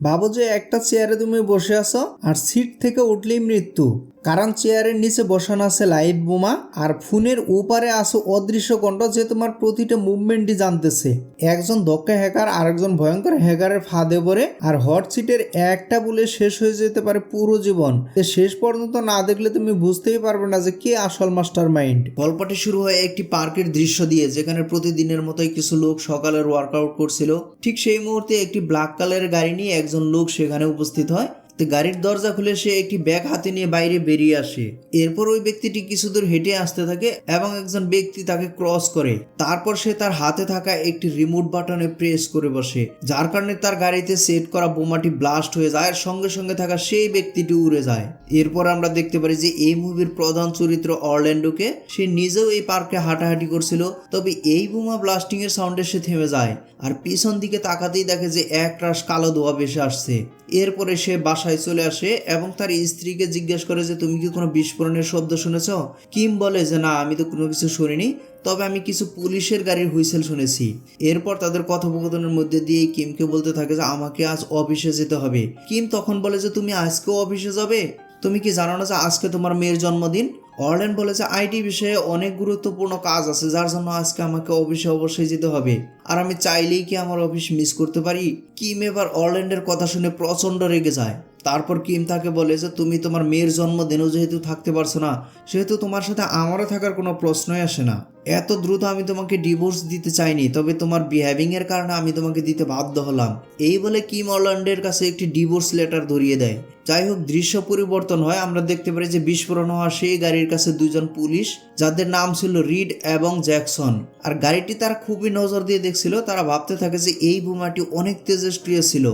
ভাবো যে একটা চেয়ারে তুমি বসে আছো আর সিট থেকে উঠলেই মৃত্যু। কারণ চেয়ারের নিচে বসানো আছে লাইভ বোমা আর ফোনের ওপারে আছে অদৃশ্য কণ্ঠ যে তোমার প্রতিটা মুভমেন্টই জানতেছে। একজন দক্ষ হ্যাকার আরেকজন ভয়ঙ্কর হ্যাকারের ফাঁদে পড়ে আর হট সিটের একটা বলে শেষ হয়ে যেতে পারে পুরো জীবন। শেষ পর্যন্ত না দেখলে তুমি বুঝতেই পারবে না যে কে আসল মাস্টার মাইন্ড গল্পটি শুরু হয় একটি পার্কের দৃশ্য দিয়ে, যেখানে প্রতিদিনের মতোই কিছু লোক সকালের ওয়ার্কআউট করছিল। ঠিক সেই মুহূর্তে একটি ব্ল্যাক কালারের গাড়ি নিয়ে একজন লোক সেখানে উপস্থিত হয়। গাড়ির দরজা খুলে সে একটি ব্যাগ হাতে নিয়ে বাইরে বেরিয়ে আসে। এরপর ওই ব্যক্তিটি কিছু দূর হেঁটে আসতে থাকে এবং একজন ব্যক্তি তাকে ক্রস করে। তারপর সে তার হাতে থাকা একটি রিমোট বাটনে প্রেস করে বসে, যার কারণে তার গাড়িতে সেট করা বোমাটি ব্লাস্ট হয়ে যায়, সঙ্গে সঙ্গে থাকা সেই ব্যক্তিটি উড়ে যায়। এরপর আমরা দেখতে পারি যে এই মুভির প্রধান চরিত্র অরল্যান্ডোকে, সে নিজেও এই পার্কে হাঁটাহাঁটি করছিল, তবে এই বোমা ব্লাস্টিং এর সাউন্ডে সে থেমে যায়। আর পিছন দিকে তাকাতেই দেখে যে এক রাশ কালো ধোয়া ভেসে আসছে। এরপরে সে বাসায় চলে আসে এবং তার স্ত্রীকে জিজ্ঞেস করে যে, তুমি কি কোনো বিস্ফোরণের শব্দ শুনেছ? কিম বলে যে, না, আমি তো কোনো কিছু শুনিনি। তবে আমি কিছু পুলিশের গাড়ির হুইসেল শুনেছি। এরপর তাদের কথোপকথনের মধ্যে দিয়ে কিমকে বলতে থাকে যে, আমাকে আজ অফিসে যেতে হবে। কিম তখন বলে যে, তুমি আজকেও অফিসে যাবে? তুমি কি জানো না যে, আজকে তোমার মেয়ের জন্মদিন? অরল্যান্ড বলে যে, আইটি বিষয়ে অনেক গুরুত্বপূর্ণ কাজ আছে, যার জন্য আজকে আমাকে অফিসে অবশ্যই যেতে হবে। আর আমি চাইলেই কি আমার অফিস মিস করতে পারি? কিম এবার অরল্যান্ডের কথা শুনে প্রচণ্ড রেগে যায়। তারপর কিম তাকে বলে যে, তুমি তোমার মেয়ের জন্মদিনেও যেহেতু থাকতে পারছ না, সেহেতু তোমার সাথে আমারও থাকার কোনো প্রশ্নই আসে না। এত দ্রুত আমি তোমাকে ডিভোর্স দিতে চাইনি, তবে তোমার বিহেভিং এর কারণে আমি তোমাকে দিতে বাধ্য হলাম। এই বলে কিম অরল্যান্ডের কাছে একটি ডিভোর্স লেটার ধরিয়ে দেয়। যাই হোক, দৃশ্য পরিবর্তন হয়। আমরা দেখতে পারি যে, বিস্ফোরণ হওয়া সেই গাড়ির কাছে দুজন পুলিশ, যাদের নাম ছিল রিড এবং জ্যাকসন। আর গাড়িটি তারা খুবই নজর দিয়ে দেখছিল তারা ভাবতে থাকে যে এই বোমাটি অনেক তেজস্ক্রিয় ছিল।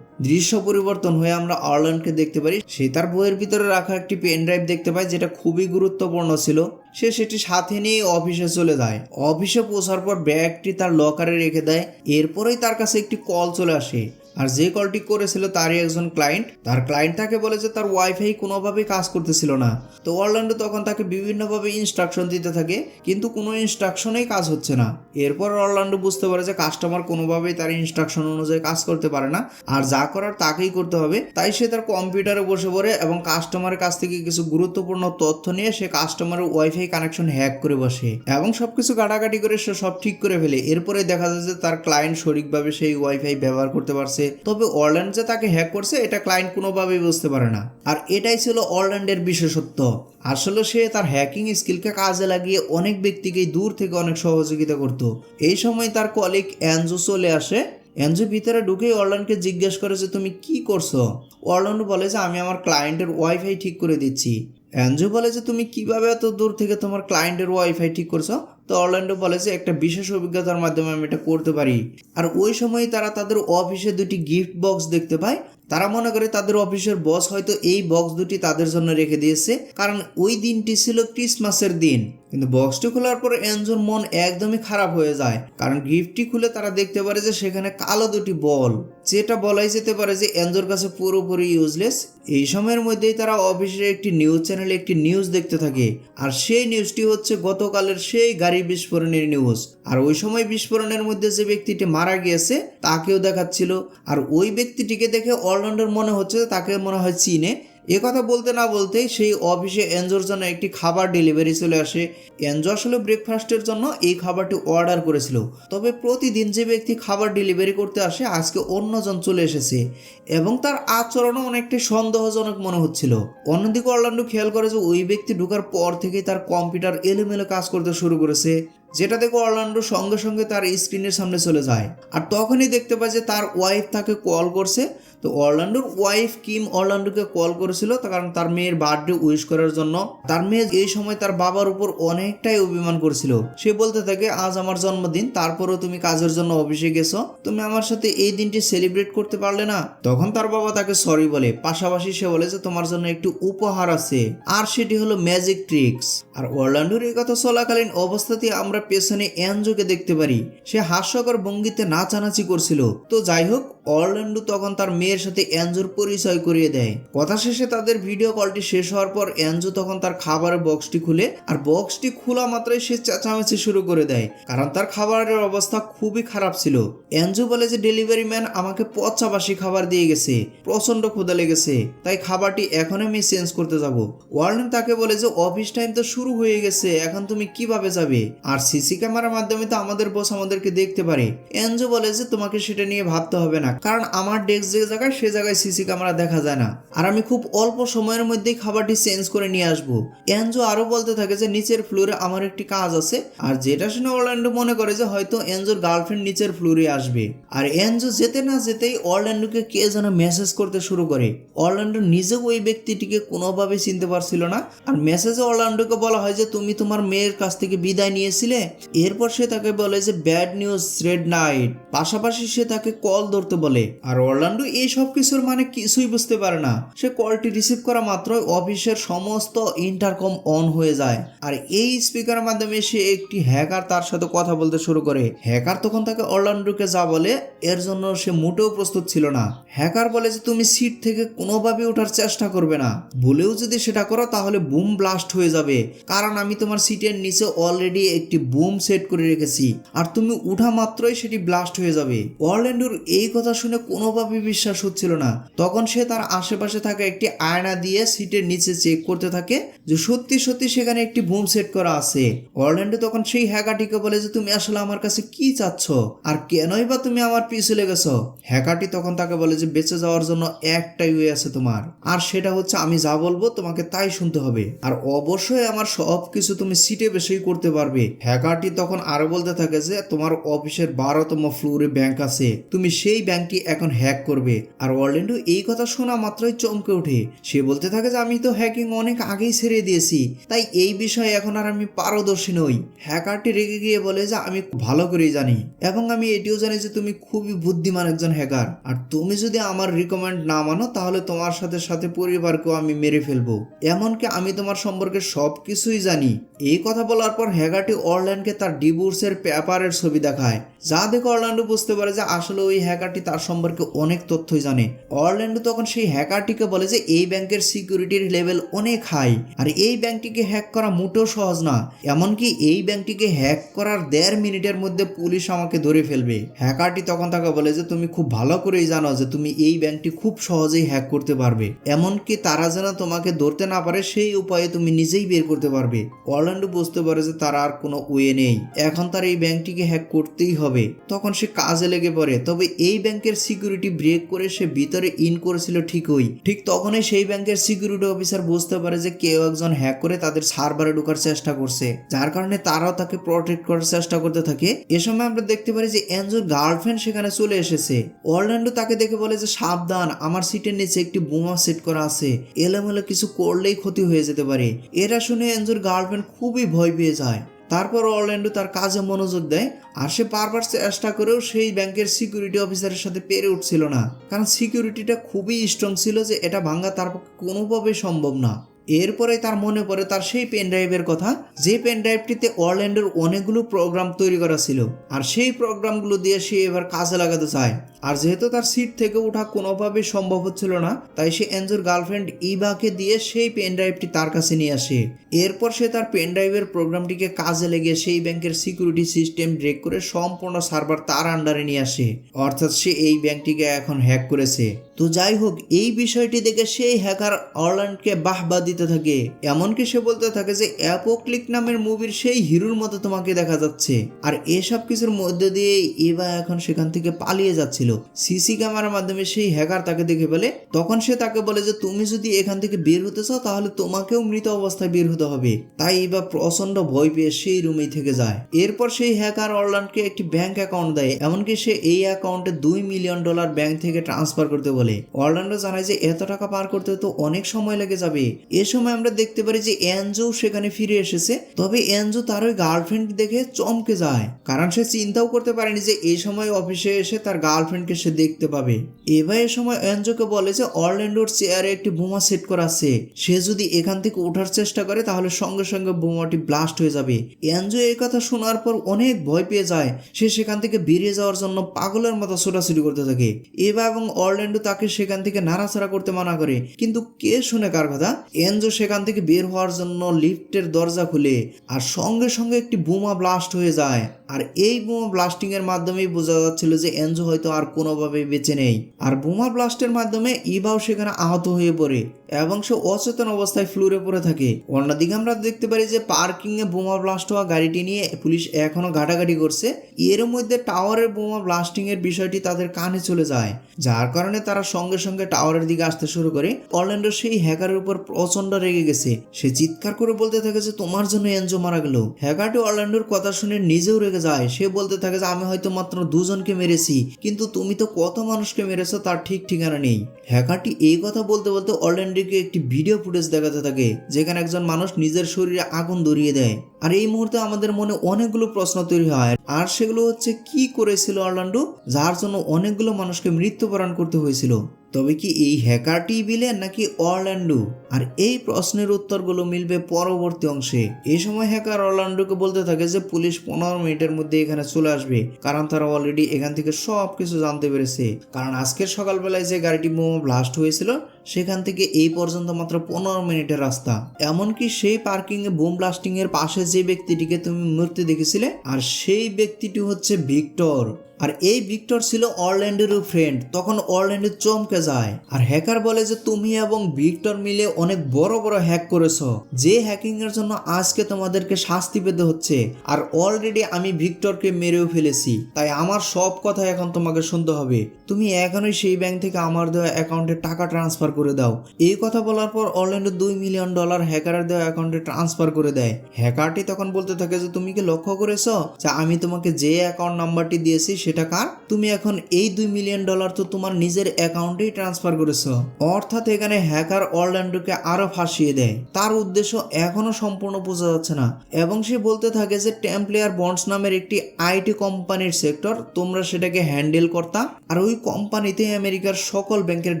দৃশ্য পরিবর্তন হয়ে আমরা আর্ল্যান্ডকে দেখতে পারি। সে তার বইয়ের ভিতরে রাখা একটি পেন ড্রাইভ দেখতে পাই যেটা খুবই গুরুত্বপূর্ণ ছিল। সে সেটি সাথে নিয়ে অফিসে চলে যায়। অফিসে পৌঁছার পর ব্যাগটি তার লকারে রেখে দেয়। এরপরেই তার কাছে একটি কল চলে আসে। আর যে কলটি করেছিল তারই একজন ক্লায়েন্ট তার ক্লায়েন্ট তাকে বলে যে তার ওয়াইফাই কোনোভাবেই কাজ করতেছিল না। তো অরল্যান্ডো তখন তাকে বিভিন্নভাবে ইনস্ট্রাকশন দিতে থাকে, কিন্তু কোনো ইনস্ট্রাকশনেই কাজ হচ্ছে না। এরপর অরল্যান্ডো বুঝতে পারে যে কাস্টমার কোনোভাবেই তার ইনস্ট্রাকশন অনুযায়ী কাজ করতে পারে না, আর যা করার তাকেই করতে হবে। তাই সে তার কম্পিউটারে বসে পড়ে এবং কাস্টমারের কাছ থেকে কিছু গুরুত্বপূর্ণ তথ্য নিয়ে সে কাস্টমারের ওয়াইফাই কানেকশন হ্যাক করে বসে এবং সবকিছু কাটাকাটি করে সে সব ঠিক করে ফেলে। এরপরে দেখা যায় যে তার ক্লায়েন্ট সঠিকভাবে সেই ওয়াইফাই ব্যবহার করতে পারছে তবে অরল্যান্ড যে তাকে হ্যাক করছে, এটা ক্লায়েন্ট কোনোভাবেই বুঝতে পারে না। আর এটাই ছিল অরল্যান্ডের বিশেষত্ব। আসলে সে তার হ্যাকিং স্কিলকে কাজে লাগিয়ে অনেক ব্যক্তিকেই দূর থেকে অনেক সহযোগিতা করত। এই সময় তার কলিগ অ্যানজো চলে আসে। অ্যানজো ভিতরে ঢুকেই অরল্যান্ডকে জিজ্ঞেস করে যে, তুমি কি করছ? অরল্যান্ড বলে যে, আমি আমার ক্লায়েন্টের ওয়াইফাই ঠিক করে দিচ্ছি। অ্যানজো বলে যে তুমি কীভাবে এত দূর থেকে তোমার ক্লায়েন্টের ওয়াইফাই ঠিক করছ? তো অরল্যান্ডো বলে যে একটা বিশেষ অভিজ্ঞতার মাধ্যমে আমি এটা করতে পারি। আর ওই সময় তারা তাদের অফিসে দুটি গিফট বক্স দেখতে পায়। তারা মনে করে তাদের অফিসের বস হয়তো এই বক্স দুটি তাদের জন্য রেখে দিয়েছে। কারণ ওই দিনটি ছিল ক্রিসমাসের দিন। কিন্তু বক্সটি খোলার পর এনজোর মন একদমই খারাপ হয়ে যায়। কারণ গিফটটি খুলে তারা দেখতে পারে যে সেখানে কালো দুটি বল। যেটা বলাই যেতে পারে যে এনজোর কাছে পুরোপুরি ইউজলেস এই সময়ের মধ্যেই তারা অফিসের একটি নিউজ চ্যানেলে একটি নিউজ দেখতে থাকে। আর সেই নিউজটি হচ্ছে গতকালের সেই গাড়ি বিস্ফোরণের নিউজ আর ওই সময় বিস্ফোরণের মধ্যে যে ব্যক্তিটি মারা গিয়েছে, তাকেও দেখাচ্ছিল। আর ওই ব্যক্তিটিকে দেখে অলরাউন্ডার মনে হচ্ছে তাকে মনে হয় চিনে। কথা বলতে না বলতেই সেই অফিসে এনজোর জন্য একটি খাবার ডেলিভারি চলে আসে। এনজো আসলে ব্রেকফাস্টের জন্য এই খাবারটি অর্ডার করেছিল। তবে প্রতিদিন যে ব্যক্তি খাবার ডেলিভারি করতে আসে, আজকে অন্যজন চলে এসেছে এবং তার আচরণও অনেকটাই সন্দেহজনক মনে হচ্ছিল। অন্যদিকে অরল্যান্ডো খেয়াল করে যে ওই ব্যক্তি ঢোকার পর থেকেই তার কম্পিউটার এলোমেলো কাজ করতে শুরু করেছে। যেটা দেখে অরল্যান্ডো সঙ্গে সঙ্গে তার স্ক্রিনের সামনে চলে যায়। আর তখনই দেখতে পায় যে তার ওয়াইফ তাকে কল করছে। তো অরল্যান্ডোর ওয়াইফ কিম অরল্যান্ডোকে কল করেছিল কারণ তার মেয়ের বার্থডে উইশ করার জন্য। তার মেয়ে এই সময় তার বাবার উপর অনেকটাই অভিমান করছিল। সে বলতে থাকে, আজ আমার জন্মদিন, তারপরেও তুমি কাজের জন্য অফিসে গেছো। তুমি আমার সাথে এই দিনটি সেলিব্রেট করতে পারলে না। তখন তার বাবা তাকে সরি বলে। পাশাপাশি সে বলে যে, তোমার জন্য একটি উপহার আছে। আর সেটি হলো ম্যাজিক ট্রিক্স আর অরল্যান্ডোর এই কথা চলাকালীন অবস্থাতে আমরা পেছনে অ্যানজোকে দেখতে পারি। সে হাস্যকর ভঙ্গিতে নাচানাচি করছিল। তো যাই হোক অরল্যান্ডো তখন তার মেয়ের সাথে অ্যাঞ্জোর পরিচয় করিয়ে দেয়। কথা শেষে তাদের ভিডিও কলটি শেষ হওয়ার পর অ্যাঞ্জো তখন তার খাবারের বক্সটি খুলে আর বক্সটি খোলা মাত্রই সে চেঁচামেচি শুরু করে দেয়, কারণ তার খাবারের অবস্থা খুবই খারাপ ছিল। অ্যাঞ্জো বলে যে ডেলিভারি ম্যান আমাকে পচাবাসি খাবার দিয়ে গেছে প্রচণ্ড ক্ষুদা লেগেছে, তাই খাবারটি এখন আমি চেঞ্জ করতে যাব। ওয়ার্ডেন তাকে বলে যে, অফিস টাইম তো শুরু হয়ে গেছে, এখন তুমি কীভাবে যাবে? আর সিসি ক্যামেরার মাধ্যমে তো আমাদের বস আমাদেরকে দেখতে পারে। এনজো বলে যে, তোমাকে সেটা নিয়ে ভাবতে হবে না কারণ আমার ডেস্ক যে জায়গায়, সে জায়গায় সিসি ক্যামেরা দেখা যায় না। আর আমি খুব অল্প সময়ের মধ্যেই খাবারটি চেঞ্জ করে নিয়ে আসব। এনজো আরও বলতে থাকে যে, নিচের ফ্লোরে আমার একটি কাজ আছে। আর যেটা শুনে অরল্যান্ডো মনে করে যে, হয়তো এনজোর গার্লফ্রেন্ড নিচের ফ্লোরে আসবে। আর এনজো যেতে না যেতেই অরল্যান্ডোকে কে যেন মেসেজ করতে শুরু করে। অরল্যান্ডো নিজেও ওই ব্যক্তিটিকে কোনোভাবে চিনতে পারছিল না। আর মেসেজে অরল্যান্ডোকে বলা হয় যে, তুমি তোমার মেয়ের কাছ থেকে বিদায় নিয়েছিলে? এরপর সে তাকে বলে যে ব্যাড নিউজ রেড নাইট পাশাপাশি সে তাকে কল ধরতে বলে, আর অরল্যান্ডো এই সব কিছুর মানে কিছুই বুঝতে পারে না। সে কলটি রিসিভ করা মাত্রই অফিসের সমস্ত ইন্টারকম অন হয়ে যায়। আর এই স্পিকারের মাধ্যমে সে একটি হ্যাকার তার সাথে কথা বলতে শুরু করে। হ্যাকার তখন তাকে অরল্যান্ডোকে যা বলে, এর জন্য সে মোটেও প্রস্তুত ছিল না। হ্যাকার বলে যে, তুমি সিট থেকে কোনোভাবে ওঠার চেষ্টা করবে না। ভুলেও যদি সেটা করো, তাহলে বুম ব্লাস্ট হয়ে যাবে। কারণ আমি তোমার সিটের নিচে অলরেডি একটি বুম সেট করে রেখেছি। আর তুমি উঠা মাত্রই সেটি ব্লাস্ট হয়ে যাবে। অরল্যান্ডোর এই কথা শুনে কোনোভাবে বিশ্বাস হচ্ছিল না। তখন সে তার আশেপাশে থাকা একটি আয়না দিয়ে সিটের নিচে চেক করতে থাকে যে সত্যি সত্যি সেখানে একটি বুম সেট করা আছে। অরল্যান্ডো তখন সেই হ্যাকারটিকে বলে যে, তুমি আসলে আমার কাছে কি চাচ্ছ? আর কেনই বা তুমি আমার পিছু লেগেছ? হ্যাকারটি তখন তাকে বলে যে, বেঁচে যাওয়ার জন্য একটাই ওয়ে আছে তোমার। আর সেটা হচ্ছে আমি যা বলব তোমাকে তাই শুনতে হবে। আর অবশ্যই আমার সব কিছু তুমি সিটে বেশি করতে পারবে। হ্যাকারটি তখন আরও বলতে থাকে যে, তোমার অফিসের বারোতম ফ্লোরে ব্যাংক আছে। তুমি সেই ব্যাংকটি এখন হ্যাক করবে। আর অরল্যান্ডো এই কথা শোনা মাত্রই চমকে ওঠে। সে বলতে থাকে যে, আমি তো হ্যাকিং অনেক আগেই ছেড়ে দিয়েছি। তাই এই বিষয়ে এখন আর আমি পারদর্শী নই। হ্যাকারটি রেগে গিয়ে বলে যে, আমি ভালো করেই জানি। এবং আমি এটিও জানি যে, তুমি খুবই বুদ্ধিমান একজন হ্যাকার। আর তুমি যদি আমার রিকমেন্ড না মানো, তাহলে তোমার সাথে সাথে পরিবারকেও আমি মেরে ফেলব। এমনকি আমি তোমার সম্পর্কে সব কিছুই জানি। এই কথা বলার পর হ্যাকারটি অরল্যান্ডকে তার ডিভোর্সের পেপারের ছবি দেখায়। যা দেখে অরল্যান্ডো বুঝতে পারে যে আসলে ওই হ্যাকারটি তার সম্পর্কে অনেক তথ্যই জানে। অরল্যান্ডো তখন সেই হ্যাকারটিকে বলে যে এই ব্যাংকের সিকিউরিটির লেভেল অনেক হাই, আর এই ব্যাংকটিকে হ্যাক করা মোটেও সহজ না। এমনকি এই ব্যাংকটিকে হ্যাক করার দেড় মিনিটের মধ্যে পুলিশ আমাকে ধরে ফেলবে। হ্যাকারটি তখন তাকে বলে যে, তুমি খুব ভালো করেই জানো যে তুমি এই ব্যাংকটি খুব সহজেই হ্যাক করতে পারবে। এমনকি তারা যেন তোমাকে ধরতে না পারে, সেই উপায়ে তুমি নিজেই বের করতে পারবে। অরল্যান্ডো বুঝতে পারে যে তার আর কোনো ওয়ে নেই। এখন তার এই ব্যাংকটিকে হ্যাক করতেই হবে। তখন সে কাজে লেগে পড়ে। তবে এই ব্যাংকের সিকিউরিটি ব্রেক করে সে ভিতরে ইন করেছিল ঠিকই। ঠিক তখনই সেই ব্যাংকের সিকিউরিটি অফিসার বুঝতে পারে যে কেউ একজন হ্যাক করে তাদের সার্ভারে ঢোকার চেষ্টা করছে। যার কারণে তারাও তাকে প্রটেক্ট করার চেষ্টা করতে থাকে। এ সময় আমরা দেখতে পারি যে এনজোর গার্লফ্রেন্ড সেখানে চলে এসেছে। অরল্যান্ডো তাকে দেখে বলে যে, সাবধান, আমার সিটের নিচে একটি বোমা সেট করা আছে। এলোমেলো কিছু করলেই ক্ষতি হয়ে যেতে পারে। এটা শুনে এনজোর গার্লফ্রেন্ড খুবই ভয় পেয়ে যায়। তারপর অরল্যান্ডো তার কাজে মনোযোগ দেয় আর সে বারবার চেষ্টা করেও সেই ব্যাংকের সিকিউরিটি অফিসারের সাথে পেরে উঠছিল না। কারণ সিকিউরিটিটা খুবই স্ট্রং ছিল যে এটা ভাঙা তার পক্ষে কোনোভাবেই সম্ভব না। এরপরে তার মনে পড়ে তার সেই পেন ড্রাইভের কথা, যে পেন ড্রাইভটিতে অরল্যান্ডোর অনেকগুলো প্রোগ্রাম তৈরি করা ছিল, আর সেই প্রোগ্রামগুলো দিয়ে সে এবার কাজে লাগাতে চায়। আর যেহেতু তার সিট থেকে ওঠা কোনোভাবেই সম্ভব হচ্ছিল না, তাই সে এনজোর গার্লফ্রেন্ড ইভাকে দিয়ে সেই পেন ড্রাইভটি তার কাছে নিয়ে আসে। এরপর সে তার পেন ড্রাইভের প্রোগ্রামটিকে কাজে লেগে সেই ব্যাংকের সিকিউরিটি সিস্টেম ব্রেক করে সম্পূর্ণ সার্ভার তার আন্ডারে নিয়ে আসে। অর্থাৎ সে এই ব্যাংকটিকে এখন হ্যাক করেছে। তো যাই হোক, এই বিষয়টি দেখে সেই হ্যাকার অরল্যান্ডকে বাহবা দিতে থাকে। এমনকি সে বলতে থাকে যে, অ্যাপোক্লিক নামের মুভির সেই হিরোর মতো তোমাকে দেখা যাচ্ছে। আর এসব কিছুর মধ্যে দিয়ে এবা এখন সেখান থেকে পালিয়ে যাচ্ছিল। সিসি ক্যামেরার মাধ্যমে সেই হ্যাকার তাকে দেখে ফেলে। তখন সে তাকে বলে যে, তুমি যদি এখান থেকে বের হতে চাও, তাহলে তোমাকেও মৃত অবস্থায় বের হতে হবে। তাই এবার প্রচণ্ড ভয় পেয়ে সেই রুমেই থেকে যায়। এরপর সেই হ্যাকার অরল্যান্ডকে একটি ব্যাংক অ্যাকাউন্ট দেয়। এমনকি সে এই অ্যাকাউন্টে দুই মিলিয়ন ডলার ব্যাংক থেকে ট্রান্সফার করতে বলে। বলে। অরল্যান্ডো জানায় যে, এত টাকা পার করতে তো অনেক সময় লেগে যাবে। এ সময় আমরা দেখতে পারি যে অ্যানজো সেখানে ফিরে এসেছে। তবে অ্যানজো তার ওই গার্লফ্রেন্ড দেখে চমকে যায়। কারণ সে চিন্তাও করতে পারেনি যে এই সময় অফিসে এসে তার গার্লফ্রেন্ডকে সে দেখতে পাবে। এবার এ সময় অ্যানজোকে বলে যে, অরল্যান্ডোর চেয়ারে একটি বোমা সেট করা আছে। সে যদি এখান থেকে ওঠার চেষ্টা করে, তাহলে সঙ্গে সঙ্গে বোমাটি ব্লাস্ট হয়ে যাবে। অ্যানজো এই কথা শোনার পর অনেক ভয় পেয়ে যায়। সে সেখান থেকে বেরিয়ে যাওয়ার জন্য পাগলের মতো ছোটাছুটি করতে থাকে। এবার এবং অরল্যান্ডো তাকে সেখান থেকে নাড়াচাড়া করতে মানা করে। কিন্তু কে শুনে কার কথা? এনজো সেখান থেকে বের হওয়ার জন্য লিফটের দরজা খুলে আর সঙ্গে সঙ্গে একটি বোমা ব্লাস্ট হয়ে যায়। আর এই বোমা ব্লাস্টিং এর মাধ্যমেই বোঝা যাচ্ছিল যে এনজো হয়তো আর কোনোভাবে বেঁচে নেই। আর বোমা ব্লাস্টের মাধ্যমে ইভাও সেখানে আহত হয়ে পড়ে এবং সে অচেতন অবস্থায় ফ্লোরে পড়ে থাকে। অন্যদিকে আমরা দেখতে পারি যে পার্কিং এ বোমা ব্লাস্ট হওয়া গাড়িটি নিয়ে পুলিশ এখনও ঘাটাঘাটি করছে। এর মধ্যে টাওয়ারের বোমা ব্লাস্টিং এর বিষয়টি তাদের কানে চলে যায়, যার কারণে তারা সঙ্গে সঙ্গে টাওয়ারের দিকে আসতে শুরু করে। অরল্যান্ডো সেই হ্যাকারের উপর প্রচণ্ড রেগে গেছে। সে চিৎকার করে বলতে থাকে যে, তোমার জন্য এনজো মারা গেল। হ্যাকারটি অরল্যান্ডোর কথা শুনে নিজেও রেগে যায়, সে বলতে থাকে যে, আমি হয়তো মাত্র দুজনকে মেরেছি, কিন্তু তুমি তো কত মানুষকে মেরেছো তার ঠিক ঠিকানা নেই। হ্যাকারটি এই কথা বলতে বলতে অরল্যান্ডোকে একটি ভিডিও ফুটেজ দেখাতে থাকে, যেখানে একজন মানুষ নিজের শরীরে আগুন ধরিয়ে দেয়। আর এই মুহূর্তে আমাদের মনে অনেকগুলো প্রশ্ন তৈরি হয়, আর সেগুলো হচ্ছে, কি করেছিল অরল্যান্ডো? যার জন্য অনেকগুলো মানুষকে মৃত্যুবরণ করতে হয়েছিল। তবে কি এই হ্যাকারটি বিলেন নাকি অরল্যান্ডো? আর এই প্রশ্নের উত্তরগুলো মিলবে পরবর্তী অংশে। এই সময় হ্যাকার অরল্যান্ডোকে বলতে থাকে যে, পুলিশ পনেরো মিনিটের মধ্যে এখানে চলে আসবে। কারণ তারা অলরেডি এখান থেকে সব কিছু জানতে পেরেছে। কারণ আজকের সকালবেলায় যে গাড়িটি মোমো ব্লাস্ট হয়েছিল সেখান থেকে এই পর্যন্ত মাত্র পনেরো মিনিটের রাস্তা। এমনকি সেই পার্কিং এ বোম ব্লাস্টিং এর পাশে যে ব্যক্তিটিকে তুমি মূর্তি দেখেছিলে, আর সেই ব্যক্তিটি হচ্ছে ভিক্টর। আর এই ভিক্টর ছিল অরল্যান্ডেরও ফ্রেন্ড তখন অরল্যান্ডো চমকে যায়। আর হ্যাকার বলে যে তুমি এবং ভিক্টর মিলে অনেক বড় বড় হ্যাক করেছ, যে হ্যাকিং এর জন্য আজকে তোমাদেরকে শাস্তি পেতে হচ্ছে। আর অলরেডি আমি ভিক্টরকে মেরেও ফেলেছি, তাই আমার সব কথা এখন তোমাকে শুনতে হবে। তুমি এখনই সেই ব্যাংক থেকে আমার দেওয়া অ্যাকাউন্টে টাকা ট্রান্সফার করে দাও। এই কথা বলার পর অরল্যান্ডো দুই মিলিয়ন ডলার হ্যাকারের দেওয়া অ্যাকাউন্টে ট্রান্সফার করে দেয়। হ্যাকারটি তখন বলতে থাকে যে, তুমি কি লক্ষ্য করেছ যে আমি তোমাকে যে অ্যাকাউন্ট নাম্বারটি দিয়েছি সেটা কার? তুমি এখন এই দুই মিলিয়ন ডলার তো তোমার নিজের অ্যাকাউন্টেই ট্রান্সফার করেছ। অর্থাৎ এখানে হ্যাকার অরল্যান্ডোকে আরও ফাঁসিয়ে দেয়। তার উদ্দেশ্য এখনও সম্পূর্ণ বোঝা যাচ্ছে না এবং সে বলতে থাকে যে, টেম্পলেয়ার বন্ডস নামের একটি আইটি কোম্পানির সেক্টর, তোমরা সেটাকে হ্যান্ডেল করতা। আর ওই কোম্পানিতে আমেরিকার সকল ব্যাংকের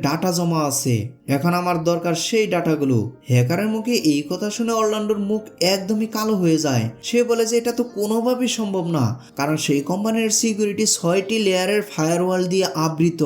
ডাটা জমা আছে। এখন আমার দরকার সেই ডাটাগুলো। হ্যাকারের মুখে এই কথা শুনে অরল্যান্ডোর মুখ একদমই কালো হয়ে যায়। সে বলে যে এটা তো কোনোভাবেই সম্ভব না, কারণ সেই কোম্পানির সিকিউরিটি ছয়টি লেয়ারের ফায়ারওয়াল দিয়ে আবৃত।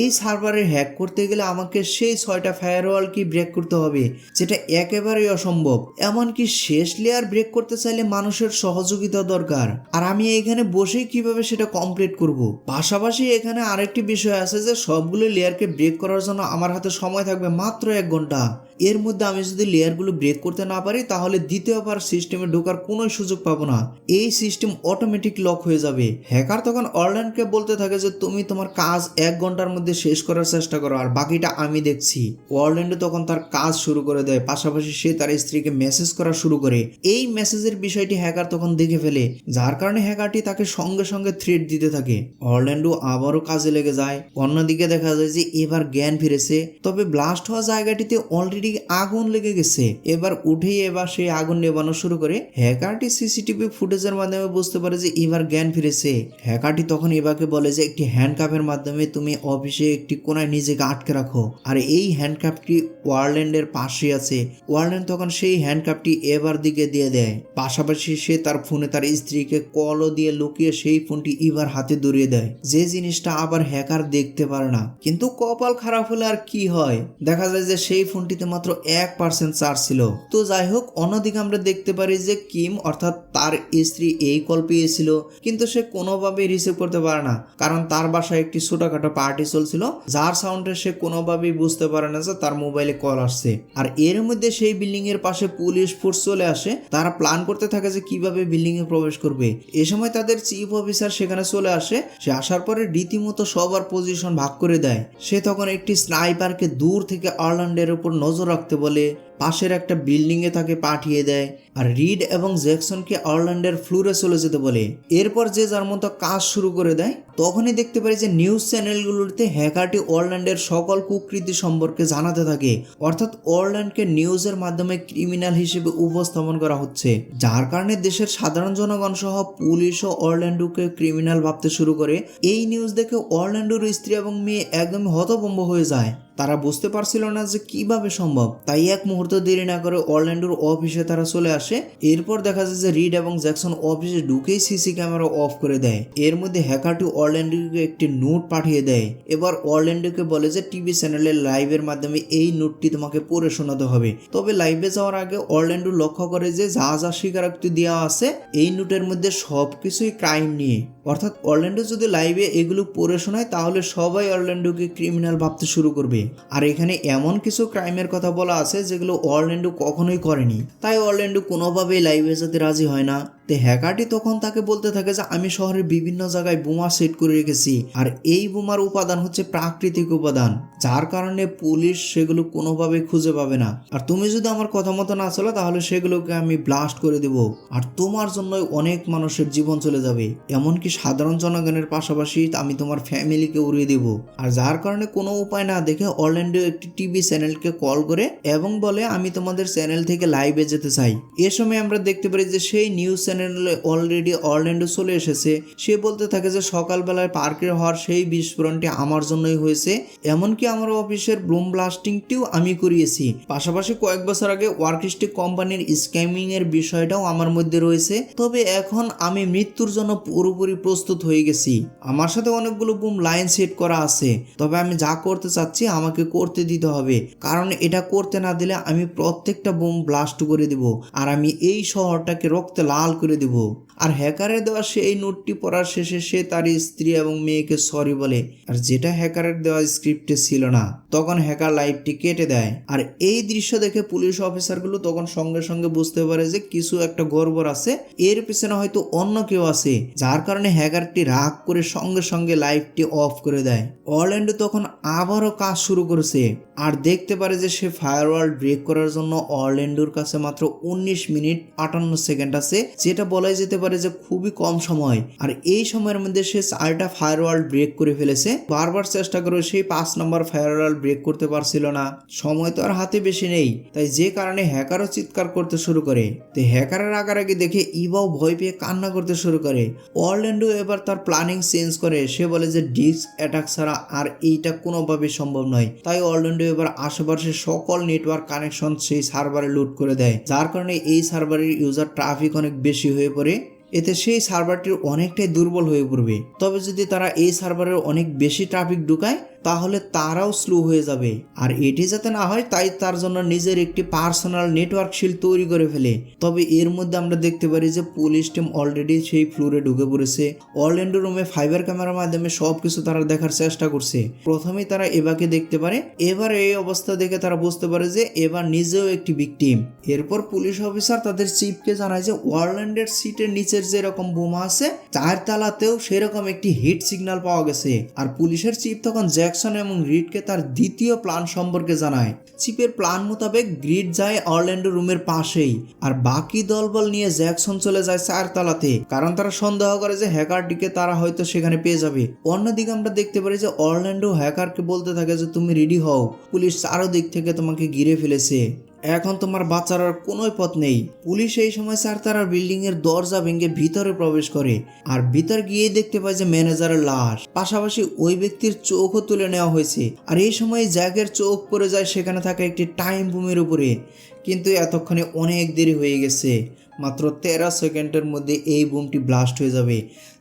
এই সার্ভারে হ্যাক করতে গেলে আমাকে সেই ছয়টা ফায়ারওয়াল কি ব্রেক করতে হবে, যেটা একেবারেই অসম্ভব। এমনকি শেষ লেয়ার ব্রেক করতে চাইলে মানুষের সহযোগিতা দরকার। আর আমি এখানে বসেই কীভাবে সেটা কমপ্লিট করব? পাশাপাশি এখানে আরেকটি বিষয় আছে যে সবগুলো লেয়ারকে ব্রেক করার জন্য আমার হাতে সময় থাকবে মাত্র এক ঘণ্টা। এর মধ্যে আমি যদি লেয়ারগুলো ব্রেক করতে না পারি, তাহলে দ্বিতীয়বার সিস্টেমে ঢোকার কোনো সুযোগ পাবো না। এই সিস্টেম অটোমেটিক লক হয়ে যাবে। হ্যাকার তখন অরল্যান্ডকে বলতে থাকে যে, তুমি তোমার কাজ এক ঘণ্টার মধ্যে শেষ করার চেষ্টা করো, আর বাকিটা আমি দেখছি। অরল্যান্ডো তখন তার কাজ শুরু করে দেয়। পাশাপাশি সে তার স্ত্রীকে মেসেজ করা শুরু করে। এই মেসেজের বিষয়টি হ্যাকার তখন দেখে ফেলে, যার কারণে হ্যাকারটি তাকে সঙ্গে সঙ্গে থ্রেট দিতে থাকে। অরল্যান্ডো আবারও কাজে লেগে যায়। অন্যদিকে দেখা যায় যে, এবার জ্ঞান ফিরেছে। তবে ব্লাস্ট হওয়া জায়গাটিতে অলরেডি আগুন লেগে গেছে। এবার উঠেই এবার সেই আগুন নেবানো শুরু করে। হ্যাকারটি সিসিটিভি ফুটেজের মাধ্যমে বুঝতে পারে যে এবার জ্ঞান ফিরেছে। হ্যাকারটি তখন এবাকে বলে যে, একটি হ্যান্ডকাপের মাধ্যমে তুমি অফিসে একটি কোনায় নিজেকে আটকে রাখো। আর এই হ্যান্ডকাপটি ওয়ারল্যান্ডের পাশে আছে। ওয়ারল্যান্ড তখন সেই হ্যান্ডকাপটি এবার দিকে দিয়ে দেয়। পাশাপাশি সে তার ফোনে তার স্ত্রীকে কলও দিয়ে লুকিয়ে সেই ফোনটি ইভার হাতে ধরিয়ে দেয়। যে জিনিসটা আবার হ্যাকার দেখতে পারে না। কিন্তু কপাল খারাপ হলে আর কি হয়? দেখা যায় যে সেই ফোনটিতে মাত্র এক পার্সেন্ট চার্জ ছিল। তো যাই হোক অন্যদিকে আমরা দেখতে পারি যে কিম অর্থাৎ তার স্ত্রী এই কল পেয়েছিল, কিন্তু সে কোনোভাবেই রিসিভ করতে পারে না। কারণ তার বাসায় একটি ছোটখাটো পার্টি চলছিল, যার সাউন্ডে সে কোনোভাবেই বুঝতে পারে না যে তার মোবাইলে কল আসছে। আর এর মধ্যে সেই বিল্ডিং এর পাশে পুলিশ ফোর্স চলে আসে, তারা প্ল্যান করতে থাকে যে কীভাবে বিল্ডিং এ প্রবেশ করবে। এ সময় তাদের চিফ অফিসার সেখানে চলে আসে, সে আসার পরে রীতিমতো সবার পজিশন ভাগ করে দেয়। সে তখন একটি স্নাইপারকে দূর থেকে আর্ল্যান্ডের উপর নজর রাখতে বলে, পাশের একটা বিল্ডিংয়ে তাকে পাঠিয়ে দেয়। আর রিড এবং জ্যাকসনকে অরল্যান্ডের ফ্লোরে চলে যেতে বলে। এরপর যে যার মতো কাজ শুরু করে দেয় তখনই দেখতে পারি যে নিউজ চ্যানেলগুলোতে হ্যাকারটি অরল্যান্ডের সকল কুকৃতি সম্পর্কে জানাতে থাকে। অর্থাৎ অরল্যান্ডকে নিউজের মাধ্যমে ক্রিমিনাল হিসেবে উপস্থাপন করা হচ্ছে। যার কারণে দেশের সাধারণ জনগণ সহ পুলিশও অরল্যান্ডোকে ক্রিমিনাল ভাবতে শুরু করে। এই নিউজ দেখে অরল্যান্ডোর স্ত্রী এবং মেয়ে একদম হতভম্ব হয়ে যায়। তারা বুঝতে পারছিল না যে কীভাবে সম্ভব। তাই এক মুহূর্ত দেরি না করে অরল্যান্ডোর অফিসে তারা চলে আসে। এরপর দেখা যায় যে রিড এবং জ্যাকসন অফিসে ঢুকেই সিসি ক্যামেরা অফ করে দেয়। এর মধ্যে হ্যাকারটি অরল্যান্ডোকে একটি নোট পাঠিয়ে দেয়। এবার অরল্যান্ডোকে বলে যে, টিভি চ্যানেলের লাইভের মাধ্যমে এই নোটটি তোমাকে পড়ে শোনাতে হবে। তবে লাইভে যাওয়ার আগে অরল্যান্ডো লক্ষ্য করে যে, যা যা স্বীকারোক্তি দেওয়া আছে, এই নোটের মধ্যে সবকিছুই ক্রাইম নিয়ে। অর্থাৎ অরল্যান্ডো যদি লাইভে এগুলো পড়ে শোনায়, তাহলে সবাই অরল্যান্ডোকে ক্রিমিনাল ভাবতে শুরু করবে। আর এখানে এমন কিছু ক্রাইমের কথা বলা আছে, যেগুলো অরল্যান্ডো কখনোই করেনি। তাই অরল্যান্ডো কোনোভাবেই লাইভে যেতে রাজি হয় না। তে হ্যাকারটি তখন তাকে বলতে থাকে যে, আমি শহরের বিভিন্ন জায়গায় বোমা করে রেখেছি। আর এই বোমার উপাদান হচ্ছে প্রাকৃতিক উপাদান, যার কারণে পুলিশ সেগুলো কোনোভাবে খুঁজে পাবে না। আর তুমি যদি আমার কথা মতো না চলো, তাহলে সেগুলোকে আমি ব্লাস্ট করে দেব। আর তোমার জন্য অনেক মানুষের জীবন চলে যাবে। এমনকি সাধারণ জনগণের পাশাপাশি আমি তোমার ফ্যামিলিকে উড়িয়ে দেব। আর যার কারণে কোনো উপায় না দেখে অরল্যান্ডো একটি টিভি চ্যানেলকে কল করে এবং বলে, আমি তোমাদের চ্যানেল থেকে লাইভে যেতে চাই। এ সময় আমরা দেখতে পারি যে সেই নিউজ চ্যানেলে অলরেডি অরল্যান্ডো চলে এসেছে। সে বলতে থাকে যে সকালবেলায় পার্কে হওয়ার সেই বিস্ফোরণটি আমার জন্যই হয়েছে। এমনকি আমার অফিসের ব্লুম ব্লাস্টিংটিও আমি করিয়েছি। পাশাপাশি কয়েক বছর আগে ওয়ার্কস্টিক কোম্পানির স্ক্যামিং এর বিষয়টাও আমার মধ্যে রয়েছে। তবে এখন আমি মৃত্যুর জন্য পুরোপুরি প্রস্তুত হয়ে গেছি। আমার সাথে অনেকগুলো বুম লাইন সেট করা আছে। তবে আমি যা করতে চাচ্ছি আমাকে করতে দিতে হবে। কারণ এটা করতে না দিলে আমি প্রত্যেকটা বোম ব্লাস্ট করে দেব। আর আমি এই শহরটাকে রক্তে লাল করে দেব। আর হ্যাকারের দেওয়া সেই নোটটি পড়ার শেষে সে তার স্ত্রী এবং মেয়েকে সরি বলে, আর যেটা হ্যাকারের দেওয়া স্ক্রিপ্টে ছিল না, তখন হ্যাকার লাইভটি কেটে দেয়। আর এই দৃশ্য দেখে পুলিশ অফিসারগুলো তখন সঙ্গে সঙ্গে বুঝতে পারে যে কিছু একটা গড়বড় আছে, এর পিছনে হয়তো অন্য কেউ আছে, যার কারণে হ্যাকারটি রাগ করে সঙ্গে সঙ্গে লাইভটি অফ করে দেয়। অরল্যান্ডো তখন আবারও কাজ শুরু করেছে, আর দেখতে পারে যে সে ফায়ারওয়াল ব্রেক করার জন্য অরল্যান্ডোর কাছে মাত্র উনিশ মিনিট আটান্ন সেকেন্ড আছে, যেটা বলাই যেতে পারে যে খুবই কম সময়, আর এই সময়ের মধ্যে সে চারটা ফায়ারওয়াল ব্রেক করে ফেলেছে। বারবার চেষ্টা করে সেই পাঁচ নম্বর ফায়ারওয়াল ব্রেক করতে পারছিল না। সময় তো আর হাতে বেশি নেই, তাই যে কারণে হ্যাকারও চিৎকার করতে শুরু করে। তো হ্যাকারের আগারাগে দেখে ইবাও ভয় পেয়ে কান্না করতে শুরু করে। অরল্যান্ডো এবার তার প্ল্যানিং চেঞ্জ করে। সে বলে যে ডিস্ক অ্যাটাক ছাড়া আর এইটা কোনোভাবে সম্ভব নয়। তাই অরল্যান্ডো এবার আশেপাশের সকল নেটওয়ার্ক কানেকশন সেই সার্ভারে লুট করে দেয়। যার কারণে এই সার্ভারের ইউজার ট্রাফিক অনেক বেশি হয়ে পড়ে। এতে সেই সার্ভারটি অনেকটাই দুর্বল হয়ে পড়বে। তবে যদি তারা এই সার্ভারে অনেক বেশি ট্রাফিক ঢুকায় তাহলে তারাও স্লো হয়ে যাবে। আর এটি যাতে না হয়, তাই তার জন্য নিজের একটি পার্সোনাল নেটওয়ার্ক শিল্ড তৈরি করে ফেলে। তবে এর মধ্যে আমরা দেখতে পারি যে পুলিশ টিম অলরেডি সেই ফ্লোরে ঢুকে পড়েছে। অরল্যান্ডো রুমে ফাইবার ক্যামেরার মাধ্যমে সবকিছু তারা দেখার চেষ্টা করছে। প্রথমেই তারা এবাকে দেখতে পারে, এবার এই অবস্থা দেখে তারা বুঝতে পারে যে এবার নিজেও একটি ভিকটিম এরপর পুলিশ অফিসার তাদের চিফকে জানায় যে ওয়ারল্যান্ডের সিটের নিচের যেরকম বোমা আছে চার তালাতেও সেরকম একটি হিট সিগন্যাল পাওয়া গেছে। আর পুলিশের চিফ তখন জ্যাকসন এবং রিডকে তার দ্বিতীয় প্ল্যান সম্পর্কে জানায়। চিপের প্ল্যান মোতাবেক গ্রিড যায় অরল্যান্ডো রুমের পাশেই, আর বাকি দলবল নিয়ে জ্যাকসন চলে যায় চারতলাতে, কারণ তারা সন্দেহ করে যে হ্যাকারটিকে তারা হয়তো সেখানে পেয়ে যাবে। অন্যদিকে আমরা দেখতে পারি যে অরল্যান্ডো হ্যাকারকে বলতে থাকে যে, তুমি রেডি হও। পুলিশ চারো দিক থেকে তোমাকে ঘিরে ফেলেছে। এখন তোমার বাঁচার আর কোনো পথ নেই। পুলিশ এই সময় স্যার তারা বিল্ডিং এর দরজা ভেঙে ভিতরে প্রবেশ করে আর ভিতর গিয়ে দেখতে পায় যে ম্যানেজারের লাশ। পাশাপাশি ওই ব্যক্তির চোখও তুলে নেওয়া হয়েছে আর এই সময় জ্যাকের চোখ পড়ে যায় সেখানে থাকা একটি টাইম বুমের উপরে। কিন্তু এতক্ষণে অনেক দেরি হয়ে গেছে। মাত্র তেরো সেকেন্ডের মধ্যে এই বুমটি ব্লাস্ট হয়ে যাবে।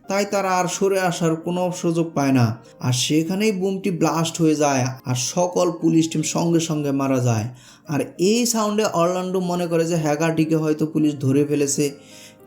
তাই তারা আর সরে আসার কোনো সুযোগ পায় না। আর সেখানেই বুমটি ব্লাস্ট হয়ে যায় আর সকল পুলিশ টিম সঙ্গে সঙ্গে মারা যায়। আর এই সাউন্ডে অরল্যান্ডো মনে করে যে হ্যাকারটিকে হয়তো পুলিশ ধরে ফেলেছে।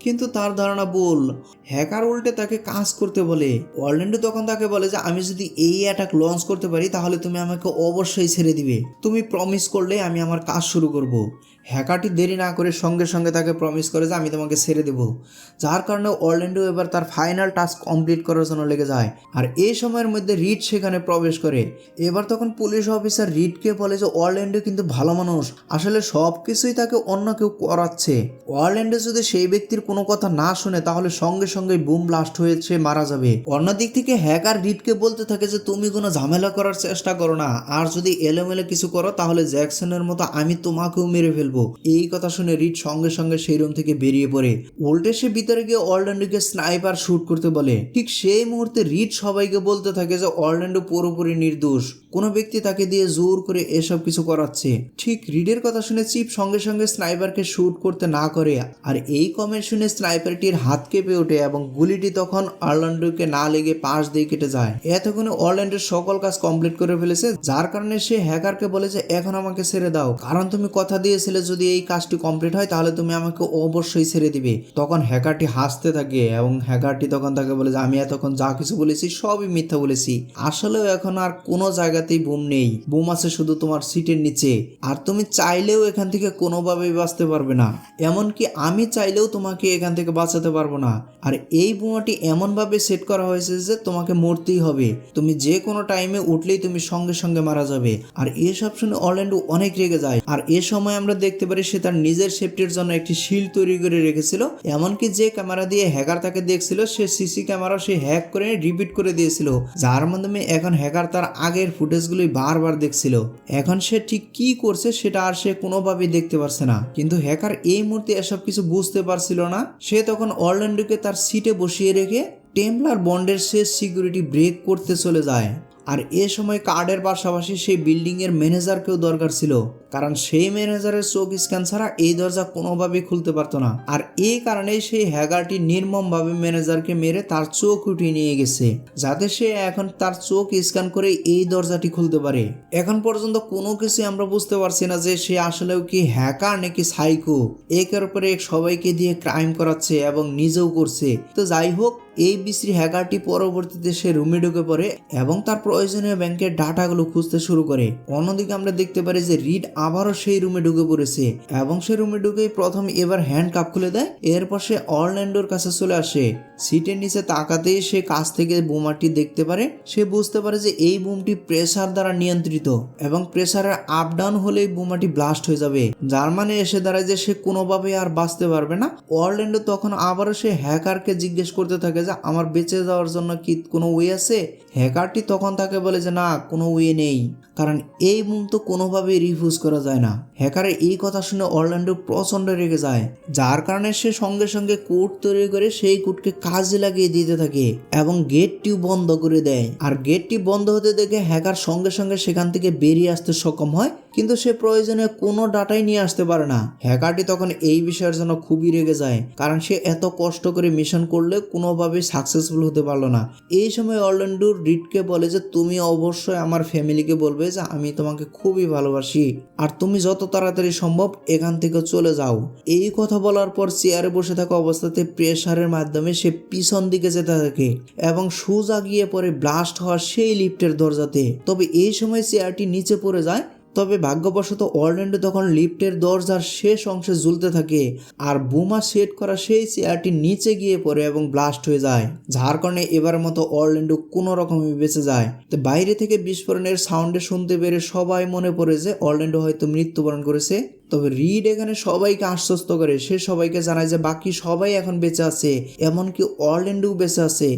কিন্তু তার ধারণা ভুল। হ্যাকার উল্টে তাকে কাজ করতে বলে। অরল্যান্ডো তখন তাকে বলে যে, আমি যদি এই অ্যাটাক লঞ্চ করতে পারি, তাহলে তুমি আমাকে অবশ্যই ছেড়ে দিবে। তুমি প্রমিস করলে আমি আমার কাজ শুরু করব। হ্যাকারটি দেরি না করে সঙ্গে সঙ্গে তাকে প্রমিস করে যে, আমি তোমাকে ছেড়ে দেব। যার কারণে অরল্যান্ডো এবার তার ফাইনাল টাস্ক কমপ্লিট করার জন্য লেগে যায়। আর এই সময়ের মধ্যে রিড সেখানে প্রবেশ করে। এবার তখন পুলিশ অফিসার রিডকে বলে যে, অরল্যান্ডো কিন্তু ভালো মানুষ। আসলে সব কিছুই তাকে অন্য কেউ করাচ্ছে। অরল্যান্ডো যদি সেই ব্যক্তির কোনো কথা না শুনে তাহলে সঙ্গে সঙ্গে বুম ব্লাস্ট হয়ে সে মারা যাবে। অন্যদিক থেকে হ্যাকার রিডকে বলতে থাকে যে, তুমি কোনো ঝামেলা করার চেষ্টা করো না। আর যদি এলোমেলো কিছু করো, তাহলে জ্যাকসনের মতো আমি তোমাকেও মেরে ফেলব। এই কথা শুনে রিড সঙ্গে সঙ্গে সেই রুম থেকে বেরিয়ে পড়ে। উল্টে সে ভিতরে গিয়ে অর্ল্যান্ডোকে স্নাইপার শুট করতে বলে। ঠিক সেই মুহূর্তে রিড সবাইকে বলতে থাকে যে অর্ল্যান্ডো পুরোপুরি নির্দোষ। কোনো ব্যক্তি তাকে দিয়ে জোর করে এসব কিছু করাচ্ছে। ঠিক রিডের কথা শুনে চিপ সঙ্গে সঙ্গে স্নাইপারকে শুট করতে না করে। আর এই কমেন্ট শুনে স্নাইপারটির হাত কেঁপে ওঠে এবং গুলিটি তখন অর্ল্যান্ডোকে না লেগে পাশ দিয়ে কেটে যায়। এতক্ষণে অর্ল্যান্ডোর সকল কাজ কমপ্লিট করে ফেলেছে, যার কারণে সে হ্যাকারকে বলে যে এখন আমাকে ছেড়ে দাও। কারণ তুমি কথা দিয়েছিলে, যদি এই কাজটি কমপ্লিট হয়, তাহলে তুমি আমাকে অবশ্যই ছেড়ে দিবে। তখন হ্যাকারটি হাসতে থাকে এবং হ্যাকারটি তখন তাকে বলে যে আমি এতক্ষণ যা কিছু বলেছি, সবই মিথ্যা বলেছি। আসলেও এখন আর কোনো জায়গাতেই বুম নেই। বুম আছে শুধু তোমার সিটের নিচে। আর তুমি চাইলেও এখান থেকে কোনোভাবেই বাঁচতে পারবে না। এমনকি আমি চাইলেও তোমাকে এখান থেকে বাঁচাতে পারব না। আর এই বোমাটি এমনভাবে সেট করা হয়েছে যে তোমাকে মরতেই হবে। তুমি যে কোনো টাইমে উঠলেই তুমি সঙ্গে সঙ্গে মারা যাবে। আর এসব শুনে অরল্যান্ডো অনেক রেগে যায়। আর এ সময় আমরা দেখতে পারি সে তার নিজের সেফটির জন্য একটি শিল তৈরি করে রেখেছিল। এমনকি যে ক্যামেরা দিয়ে হ্যাকার তাকে দেখছিল, সে সিসি ক্যামেরা সে হ্যাক করে রিপিট করে দিয়েছিল। যার মাধ্যমে এখন হ্যাকার তার আগের ফুটেজগুলোই বারবার দেখছিল। এখন সে ঠিক কি করছে সেটা আর সে কোনোভাবেই দেখতে পারছে না। কিন্তু হ্যাকার এই মুহূর্তে এসব কিছু বুঝতে পারছিল সে তখন অরল্যান্ডোকে তার সিটে বসিয়ে রেখে টেম্পলার বন্ডের শেষ সিকিউরিটি ব্রেক করতে চলে যায়। আর এ সময় কার্ডের পাশাপাশি সেই বিল্ডিংয়ের ম্যানেজারকেও দরকার ছিল। কারণ সেই ম্যানেজারের চোখ স্ক্যান ছাড়া এই দরজা কোনোভাবেই খুলতে পারতো না। আর এই কারণেই সেই হ্যাগারটি নির্মমভাবে ম্যানেজারকে মেরে তার চোখ উঠিয়ে নিয়ে গেছে, যাতে সে এখন তার চোখ স্ক্যান করে এই দরজাটি খুলতে পারে। এখন পর্যন্ত কোনো কিছু আমরা বুঝতে পারছি না যে সে আসলেও কি হ্যাকার নাকি সাইকো একের উপরে এক সবাইকে দিয়ে ক্রাইম করাচ্ছে এবং নিজেও করছে। তো যাই হোক, এই বিশ্রী হ্যাকারটি পরবর্তীতে সে রুমে ঢুকে পড়ে এবং তার প্রয়োজনীয় ব্যাংকের ডাটাগুলো খুঁজতে শুরু করে। অন্যদিকে আমরা দেখতে পারি যে রিড আবারও সেই রুমে ঢুকে পড়েছে এবং সে রুমে ঢুকেই প্রথম এবার হ্যান্ড কাপ খুলে দেয়। এরপর সে অরল্যান্ডোর কাছে চলে আসে। সিটের নিচে তাকাতেই সে কাছ থেকে বোমাটি দেখতে পারে। সে বুঝতে পারে যে এই বোমটি প্রেসার দ্বারা নিয়ন্ত্রিত এবং প্রেসারের আপ ডাউন হলেই বোমাটি ব্লাস্ট হয়ে যাবে। যার মানে এসে দাঁড়ায় যে সে কোনোভাবে আর বাঁচতে পারবে না। অরল্যান্ডো তখন আবারও সে হ্যাকারকে জিজ্ঞেস করতে থাকে যে, আমার বেঁচে যাওয়ার জন্য কি কোনো ওয়ে আছে? হ্যাকারটি তখন তাকে বলে যে, না, কোনো ওয়ে নেই। কারণ এই বুম তো কোনোভাবেই রিফিউজ করা যায় না। হ্যাকারের এই কথা শুনে অরল্যান্ডো প্রচণ্ড রেগে যায়, যার কারণে সে সঙ্গে সঙ্গে কোড তৈরি করে সেই কোডকে কাজে লাগিয়ে দিতে থাকে এবং গেটটিও বন্ধ করে দেয়। আর গেটটি বন্ধ হতে দেখে হ্যাকার সঙ্গে সঙ্গে সেখান থেকে বেরিয়ে আসতে সক্ষম হয়, কিন্তু সে প্রয়োজনে কোনো ডাটাই নিয়ে আসতে পারে না। হ্যাকারটি তখন এই বিষয়ের জন্য খুবই রেগে যায়, কারণ সে এত কষ্ট করে মিশন করলে কোনোভাবে সাকসেসফুল হতে পারল না। এই সময় অরল্যান্ডো রিডকে বলে যে, তুমি অবশ্যই আমার ফ্যামিলিকে বলবে যে আমি তোমাকে খুবই ভালোবাসি। আর তুমি যত তাড়াতাড়ি সম্ভব এখান থেকে চলে যাও। এই কথা বলার পর চেয়ারে বসে থাকা অবস্থাতে প্রেশারের মাধ্যমে সে পিছন দিকে যেতে থাকে এবং সোজা গিয়ে পরে ব্লাস্ট হওয়া সেই লিফটের দরজাতে। তবে এই সময় চেয়ারটি নিচে পড়ে যায় তবে ভাগ্যবশত অরল্যান্ডো তখন লিফটের দরজার শেষ অংশে ঝুলতে থাকে আর বোমা সেট করা সেই চেয়ারটি নিচে গিয়ে পড়ে এবং ব্লাস্ট হয়ে যায়, যার কারণে এবার মতো অর্ল্যান্ডো কোনো রকমই বেঁচে যায়। তো বাইরে থেকে বিস্ফোরণের সাউন্ডে শুনতে পেরে সবাই মনে পড়ে যে অরল্যান্ডো হয়তো মৃত্যুবরণ করেছে। তবে রিড এখানে সবাইকে আশ্বস্ত করে, সে সবাইকে জানায় যে বাকি সবাই এখন বেঁচে আছে, এমনকি অরল্যান্ডোও বেঁচে আছে।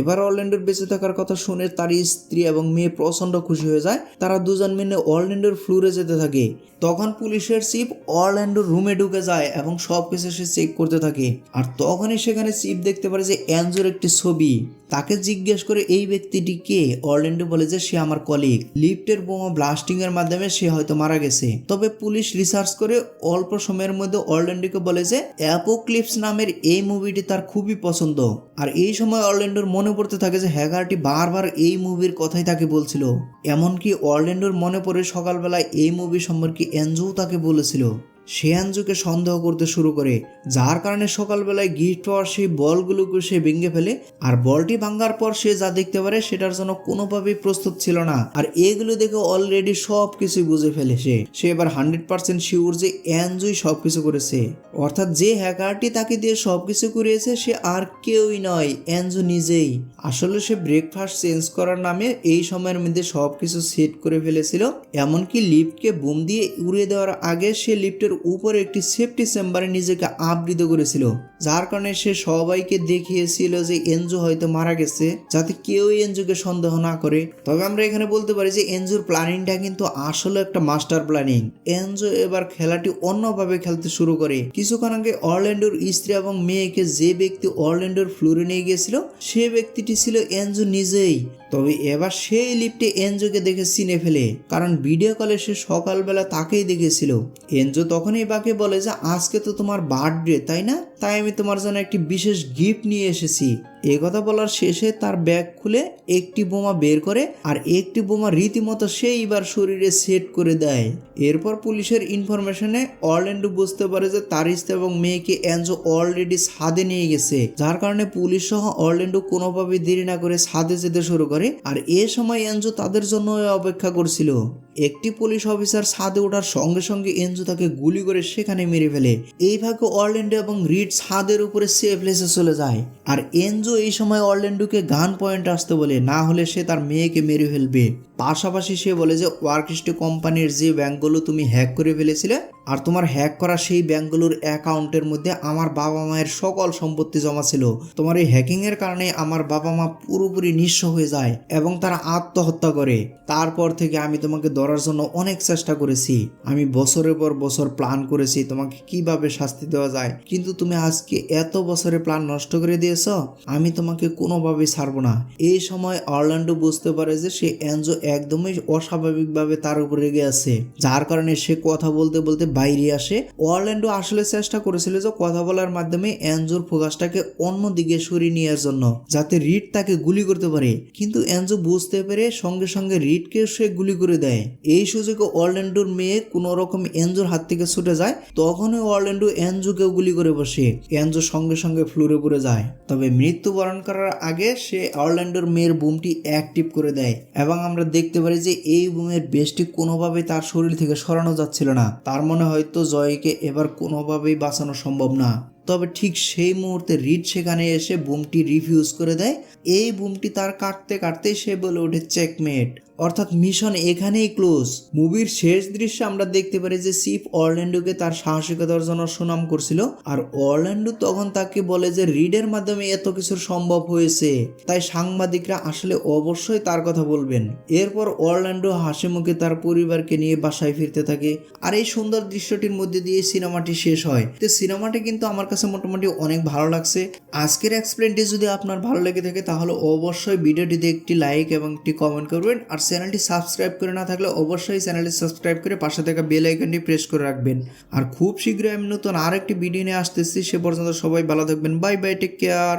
এবার অরল্যান্ডোর বেঁচে থাকার কথা শুনে তার স্ত্রী এবং মেয়ে প্রচণ্ড খুশি হয়ে যায়। তারা দুজন মিলে অরল্যান্ডোর ফ্লোরে যেতে থাকে। তখন পুলিশের চিফ অরল্যান্ডোর রুমে ঢুকে যায় এবং সব কিছু সে চেক করতে থাকে। আর তখনই সেখানে চিফ দেখতে পারে যে অ্যানজোর একটি ছবি। তাকে জিজ্ঞেস করে এই ব্যক্তিটি কে? অরল্যান্ডো বলে যে সে আমার কলিগ লিফটের বোমা ব্লাস্টিং এর মাধ্যমে সে হয়তো মারা গেছে। তবে পুলিশ রিসার্চ করে অল্প সময়ের মধ্যে অরল্যান্ডোকে বলে যে অ্যাপোক্লিপস নামের এই মুভিটি তার খুবই পছন্দ। আর এই সময় অরল্যান্ডোর মনে পড়তে থাকে যে, হ্যাগারটি বারবার এই মুভির কথাই তাকে বলছিল। এমনকি অরল্যান্ডোর মনে পড়ে সকালবেলায় এই মুভি সম্পর্কে এনজু তাকে বলেছিল। আঞ্জুকে সন্দেহ করতে শুরু করে, যার কারণে সকালবেলায় গিফট পাওয়ার সেই বলগুলোকে সে ভেঙে ফেলে, আর বলটি ভাঙার পর সে যা দেখতে পারে সেটার জন্য কোনোভাবেই প্রস্তুত ছিল না। আর এগুলো দেখে অলরেডি সব কিছু বুঝে ফেলে সে। সে এবার হান্ড্রেড পার্সেন্ট শিওর যে অ্যানজুই সব কিছু করেছে। অর্থাৎ যে হ্যাকারটি তাকে দিয়ে সব কিছু করিয়েছে, সে আর কেউই নয় অ্যানজু নিজেই। আসলে সে ব্রেকফাস্ট চেঞ্জ করার নামে এই সময়ের মধ্যে সব কিছু সেট করে ফেলেছিল, এমনকি লিফটকে বুম দিয়ে উড়িয়ে দেওয়ার আগে সে লিফটের উপরে একটি সেফটি চেম্বারে নিজেকে আবৃত করেছিল, যার কারণে সে সবাইকে দেখিয়েছিল যে এনজো হয়তো মারা গেছে, যাতে কেউ এনজোকে সন্দেহ না করে। তবে আমরা এখানে বলতে পারি যে এনজোর প্ল্যানিংটা কিন্তু আসলে একটা মাস্টার প্ল্যানিং এনজো এবার খেলাটি অন্যভাবে খেলতে শুরু করে। কিছুক্ষণ আগে অরল্যান্ডোর স্ত্রী এবং মেয়েকে যে ব্যক্তি অরল্যান্ডোর ফ্লোরে নিয়ে গিয়েছিল, সে ব্যক্তিটি ছিল এনজো নিজেই। তবে এবার সেই লিফটে এনজোকে দেখে চিনে ফেলে, কারণ ভিডিও কলে সে সকালবেলা তাকেই দেখেছিল। এনজো তখনই বাকে বলে যে, আজকে তো তোমার বার্থডে, তাই না? তাই আমি তোমার জন্য একটি বিশেষ গিফট নিয়ে এসেছি। এ কথা বলার শেষে তার ব্যাগ খুলে একটি বোমা বের করে আর একটি বোমা রীতিমতো সেইবার শরীরে সেট করে দেয়। এরপর পুলিশের ইনফরমেশনে অরল্যান্ডো বুঝতে পারে যে তার স্ত্রী এবং মেয়েকে এনজো অলরেডি ছাদে নিয়ে গেছে, যার কারণে পুলিশ সহ অরল্যান্ডো কোনোভাবে দেরি না করে ছাদে যেতে শুরু করে। আর এ সময় এনজো তাদের জন্য অপেক্ষা করছিল। একটি পুলিশ অফিসার ছাদে ওঠার সঙ্গে সঙ্গে এনজো তাকে গুলি করে সেখানে মেরে ফেলে। এই ভাগে অরল্যান্ডো এবং রিড ছাদের উপরে সেফ প্লেসে চলে যায়। আর এনজো এই সময় অরল্যান্ডোকে গান পয়েন্ট আসতে বলে, না হলে সে তার মেয়েকে মেরে ফেলবে। পাশাপাশি সে বলে যে ওয়ার্কস্টে কোম্পানির যে ব্যাংকগুলো তুমি হ্যাক করে ফেলেছিলে, আর তোমার হ্যাক করা সেই ব্যাংকগুলোর অ্যাকাউন্টের মধ্যে আমার বাবা মায়ের সকল সম্পত্তি জমা ছিল। তোমার এই হ্যাকিং এর কারণে আমার বাবা মা পুরোপুরি নিঃস্ব হয়ে যায় এবং তারা আত্মহত্যা করে। তারপর থেকে আমি তোমাকে ধরার জন্য অনেক চেষ্টা করেছি। আমি বছরের পর বছর প্ল্যান করেছি তোমাকে কীভাবে শাস্তি দেওয়া যায়। কিন্তু তুমি আজকে এত বছরের প্ল্যান নষ্ট করে দিয়েছ, আমি তোমাকে কোনোভাবেই ছাড়বো না। এই সময় অরল্যান্ডো বুঝতে পারে যে সে এনজো একদমই অস্বাভাবিকভাবে তার উপর রেগে আছে। যার কারণে সে কথা বলতে বলতে বাইরে আসে। অরল্যান্ডো আসলে চেষ্টা করেছিল যে কথা বলার মাধ্যমে এনজোর ফোকাসটাকে অন্যদিকে সরিয়ে নেওয়ার জন্য, যাতে রিড তাকে গুলি করতে পারে। কিন্তু এনজো বুঝতে পেরে সঙ্গে সঙ্গে রিডকে সে গুলি করে দেয়। এই সুযোগে অরল্যান্ডোর মেয়ে কোনো রকম এনজোর হাত থেকে ছুটে যায়, তখনই অরল্যান্ডো এনজোকেও গুলি করে বসে। এনজো সঙ্গে সঙ্গে ফ্লোরে পড়ে যায়। তবে মৃত্যুবরণ করার আগে সে অরল্যান্ডোর মেয়ের বুমটি অ্যাক্টিভ করে দেয় এবং আমরা দেখতে পারি যে এই বুমের বেশটি কোনোভাবে তার শরীর থেকে সরানো যাচ্ছিল না। তার মনে হয়তো জয়কে এবার কোনোভাবেই বাঁচানো সম্ভব না। তবে ঠিক সেই মুহূর্তে রিড সেখানে এসে বুমটি রিফিউজ করে দেয়। এই বুমটি তার কাটতে কাটতে সে বলে ওঠে, চেকমেট। অর্থাৎ মিশন এখানেই ক্লোজ। মুভির শেষ দৃশ্যে আমরা দেখতে পারি যে সিপ অরল্যান্ডোকে তার সাহসিকতার জন্য সুনাম করছিল। আর অরল্যান্ডো তখন তাকে বলে যে, রিডের মাধ্যমে এত কিছু সম্ভব হয়েছে। তাই সাংবাদিকরা আসলে অবশ্যই তার কথা বলবেন। এরপর অরল্যান্ডো হাসি মুখে তার পরিবারকে নিয়ে বাসায় ফিরতে থাকে। আর এই সুন্দর দৃশ্যটির মধ্যে দিয়ে সিনেমাটি শেষ হয়। তো সিনেমাটি কিন্তু আমার কাছে মোটামুটি অনেক ভালো লাগছে। আজকের এক্সপ্লেনটি যদি আপনার ভালো লেগে থাকে, তাহলে অবশ্যই ভিডিওটিতে একটি লাইক এবং একটি কমেন্ট করবেন। আর চ্যানেলটি সাবস্ক্রাইব করে না থাকলে অবশ্যই চ্যানেলটি সাবস্ক্রাইব করে পাশে থাকা বেল আইকনটি প্রেস করে রাখবেন। আর খুব শীঘ্রই আমি নতুন আরেকটি ভিডিও নিয়ে আসতেছি। সে পর্যন্ত সবাই ভালো থাকবেন। Bye bye take care